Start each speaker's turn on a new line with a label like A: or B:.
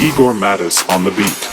A: Igor Mattis on the beat.